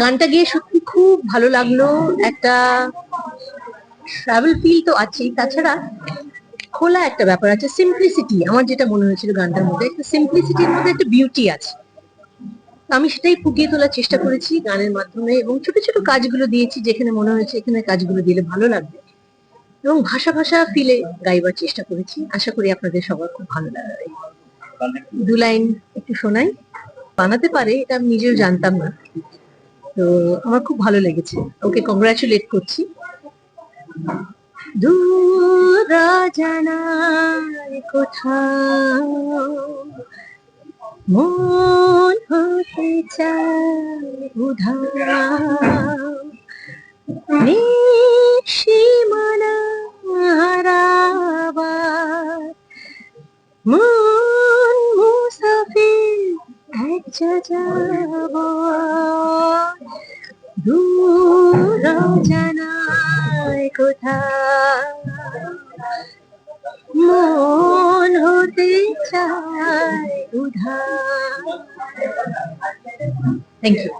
গানটা গিয়ে সত্যি খুব ভালো লাগল। একটা ট্রাভেল ফিল তো আছেই। তাছাড়া খোলা একটা ব্যাপার আছে সিম্পলিসিটি আমার যেটা মনে হয়েছিল গানটার মধ্যে, একটা সিম্পলিসিটির মধ্যে একটা বিউটি আছে। আমি সেটাই ফুটিয়ে তোলার চেষ্টা করেছি গানের মাধ্যমে এবং ছোট ছোট কাজগুলো দিয়েছি যেখানে মনে হয়েছে এখানে কাজগুলো দিলে ভালো লাগবে। এবং ভাষা ভাষা ফিলে গাইবার চেষ্টা করেছি। আশা করি আপনাদের সবার খুব ভালো লাগবে। দু লাইন একটু শোনাই। বানাতে পারে, এটা আমি নিজেও জানতাম না। তো আমার খুব ভালো লেগেছে। ওকে কংগ্রাচুলেট করছি। দূর কোথাও মন হতে চায় উধাও। মন মুসাফির এক যাব দূর জানায় কোথাও মন হতে চায় উধার থ্যাংক ইউ